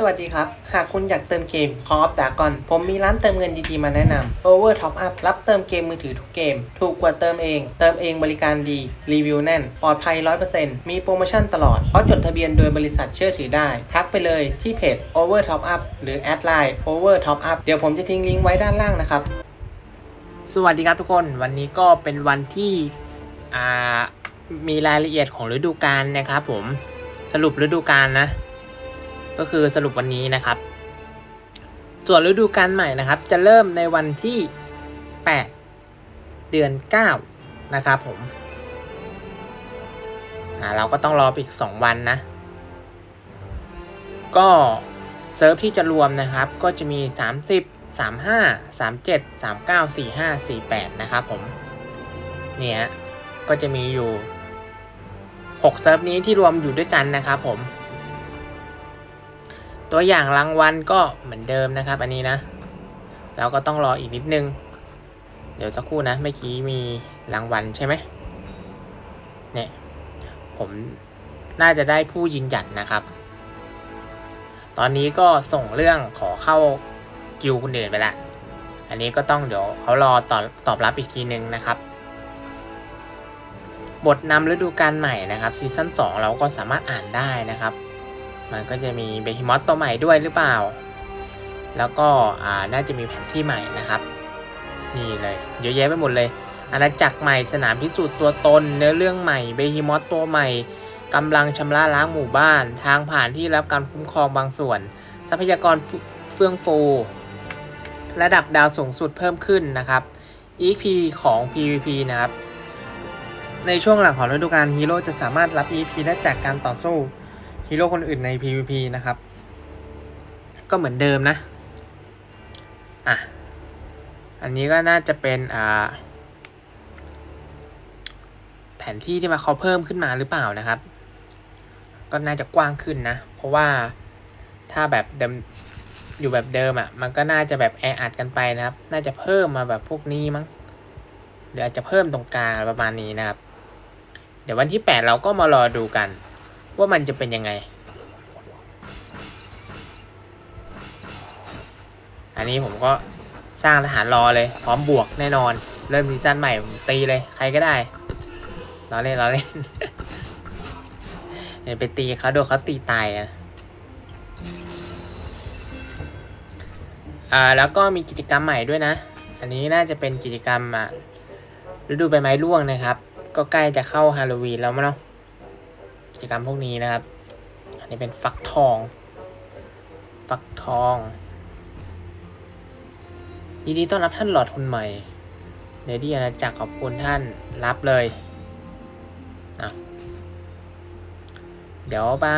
สวัสดีครับ หากคุณอยากเติมเกม Call of Dragon ผมมีร้านเติมเงินดีๆ มาแนะนำ Over Top Up รับเติมเกมมือถือทุกเกม ถูกกว่าเติมเอง เติมเองบริการดี รีวิวแน่น ปลอดภัย 100%มีโปรโมชั่นตลอด เพราะจดทะเบียนโดยบริษัทเชื่อถือได้ ทักไปเลยที่เพจ Over Top Up หรือแอดไลน์ Over Top Up เดี๋ยวผมจะทิ้งลิงก์ไว้ด้านล่างนะครับ สวัสดีครับทุกคน วันนี้ก็เป็นวันที่มีรายละเอียดของฤดูกาลนะครับผม สรุปฤดูกาลนะ ก็คือสรุปวันนี้นะครับ ส่วนฤดูกาลใหม่นะครับ จะเริ่มในวันที่ 8 เดือน 9 นะครับผมอ่าเราก็ต้องรออีก 2 วันนะ ก็เซิร์ฟที่จะรวมนะครับ ก็จะมี 30 35 37 39 45 48 นะครับผม เนี่ย ก็จะมีอยู่ 6 เซิร์ฟนี้ที่รวมอยู่ด้วยกันนะครับผม ตัวอย่างรางวัลก็เหมือนเดิมนะครับ อันนี้นะ เราก็ต้องรออีกนิดนึง เดี๋ยวสักครู่นะเมื่อกี้มีรางวัลใช่ไหมเนี่ยผมน่าจะได้ผู้ยืนยันนะครับ ตอนนี้ก็ส่งเรื่องขอเข้ากิวคนอื่นไปละ อันนี้ก็ต้องเดี๋ยวเขารอตอบตอบรับอีกทีนึงนะครับ บทนำฤดูกาลใหม่นะครับซีซั่น2เราก็สามารถอ่านได้นะครับ มันก็จะมีเบฮิมอสตัวใหม่ด้วยหรือเปล่า แล้วก็อ่าน่าจะมีแผนที่ใหม่นะครับ นี่เลยเยอะแยะไปหมดเลยอาณาจักรใหม่สนามพิสูจน์ตัวตน เนื้อเรื่องใหม่เบฮิมอสตัวใหม่กำลังชำระล้างหมู่บ้าน ทางผ่านที่รับการคุ้มครองบางส่วน ทรัพยากรเฟื่องฟูระดับดาวสูงสุดเพิ่มขึ้นนะครับ EP ของ PVP นะครับ ในช่วงหลังของฤดูกาลฮีโร่จะสามารถรับ EP ได้จากการต่อสู้ ฮีโร่คนอื่นใน PVP นะครับ ก็เหมือนเดิมนะ อะ อันนี้ก็น่าจะเป็นอ่าแผนที่ที่มาเขาเพิ่มขึ้นมาหรือเปล่านะครับ ก็น่าจะกว้างขึ้นนะ เพราะว่าถ้าแบบเดิมอยู่แบบเดิมอะ่ะ มันก็น่าจะแบบแออัดกันไปนะครับ น่าจะเพิ่มมาแบบพวกนี้มั้งเดี๋ยวอาจจะเพิ่มตรงกลางประมาณนี้นะครับ เดี๋ยววันที่ 8 เราก็มารอดูกัน ว่ามันจะเป็นยังไง อันนี้ผมก็สร้างทหารรอเลย พร้อมบวกแน่นอน เริ่มซีซั่นใหม่ผมตีเลย ใครก็ได้เราเล่นเราเล่นเดี๋ยวไปตีเขาโดนเขาตีตายอะอ่าแล้วก็มีกิจกรรมใหม่ด้วยนะ อันนี้น่าจะเป็นกิจกรรมอะฤดูใบไม้ร่วงนะครับ ก็ใกล้จะเข้าฮาโลวีนแล้วมั้งเนาะ กิจกรรมพวกนี้นะครับ อันนี้เป็นฟักทอง ฟักทอง ยินดีต้อนรับท่านหลอดทุนใหม่เดดี้อาณาจักรขอบคุณท่านรับเลยนะเดี๋ยวมา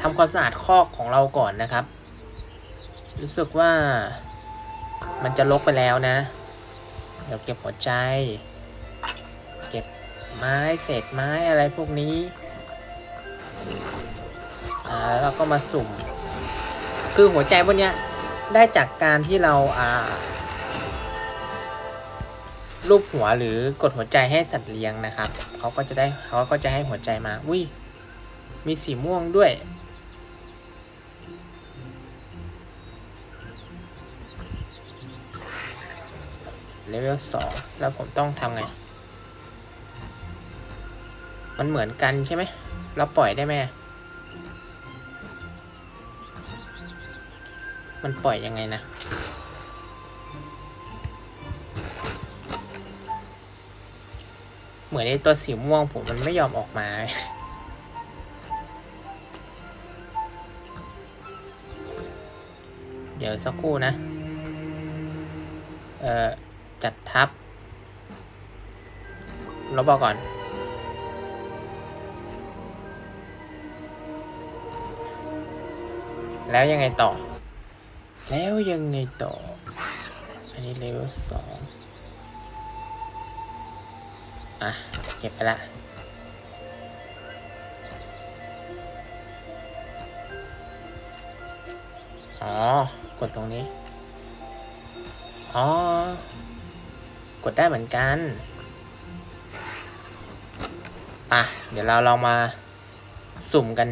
ทำความสะอาดคอกของเราก่อนนะครับ รู้สึกว่ามันจะลกไปแล้วนะ เดี๋ยวเก็บหัวใจ เก็บไม้เศษไม้อะไรพวกนี้ อ่าแล้วก็มาสุ่ม คือหัวใจพวกเนี้ยได้จากการที่เราอ่ารูปหัวหรือกดหัวใจให้สัตว์เลี้ยงนะครับ เขาก็จะได้เขาก็จะให้หัวใจมา อุ้ย มีสีม่วงด้วย เลเวลสองแล้วผมต้องทำไง มันเหมือนกันใช่ไหม เราปล่อยได้ไหม มันปล่อยยังไงนะ เหมือนไอ้ตัวสีม่วงผมมันไม่ยอมออกมา เดี๋ยวสักครู่นะ เอ่อ จัดทับลบออกก่อนแล้วยังไงต่อ แล้วยังไงต่อ อันนี้เลเวลสองอะ เก็บไปละอ๋อ กดตรงนี้ อ๋อ กดได้เหมือนกันอะ เดี๋ยวเราลองมาสุ่มกัน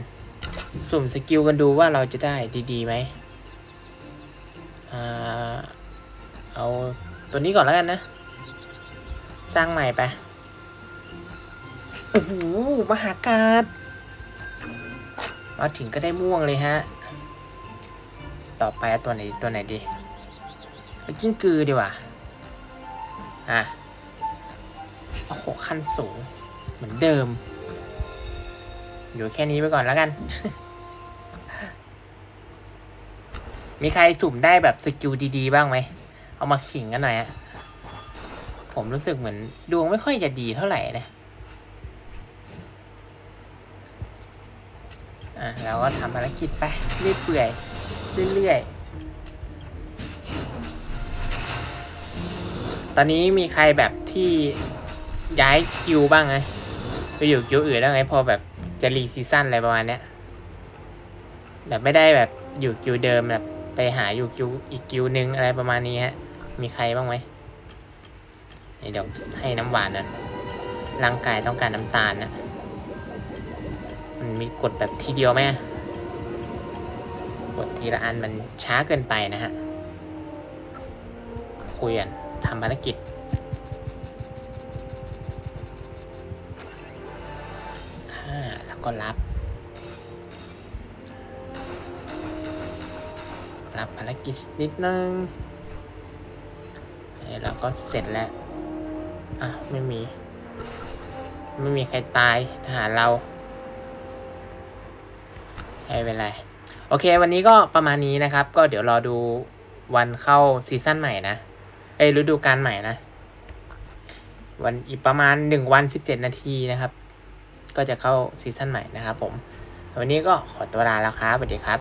สุ่มสกิลกันดูว่าเราจะได้ดีๆไหม เอาตัวนี้ก่อนแล้วกันนะ สร้างใหม่ไป โอ้โห มหากาศมาถึงก็ได้ม่วงเลยฮะ ต่อไปเอาตัวไหนตัวไหนดีเอากิ้งกือดีกว่า อะ โอ้โห ขั้นสูง เหมือนเดิม อยู่แค่นี้ไปก่อนแล้วกัน มีใครสุ่มได้แบบสกิลดีๆบ้างไหม เอามาขิงกันหน่อยอะผมรู้สึกเหมือนดวงไม่ค่อยจะดีเท่าไหร่นะ อะเราก็ทำภารกิจไปเรื่อยเปื่อยเรื่อยๆ ตอนนี้มีใครแบบที่ย้ายกิวบ้างไหมไปอยู่กิวอื่นแล้วไงพอแบบจะรีซีซั่นอะไรประมาณเนี้ยแบบไม่ได้แบบอยู่กิวเดิมแบบ ไปหาอยู่กิวอีกกิวหนึ่งอะไรประมาณนี้ฮะ มีใครบ้างไหมเดี๋ยวให้น้ำหวานนะร่างกายต้องการน้ำตาลนะมันมีกดแบบทีเดียวไหมกดทีละอันมันช้าเกินไปนะฮะ คุยกันทำภารกิจอ่าแล้วก็รับ รับภารกิจนิดนึงแล้วก็เสร็จแล้ว อะ ไม่มี ไม่มีใครตายทหารเราไม่เป็นไร โอเค วันนี้ก็ประมาณนี้นะครับ ก็เดี๋ยวรอดูวันเข้าซีซั่นใหม่นะ เอ้ยฤดูกาลใหม่นะ วันอีกประมาณหนึ่งวันสิบเจ็ดนาทีนะครับ ก็จะเข้าซีซั่นใหม่นะครับผม วันนี้ก็ขอตัวลาแล้วครับสวัสดีครับ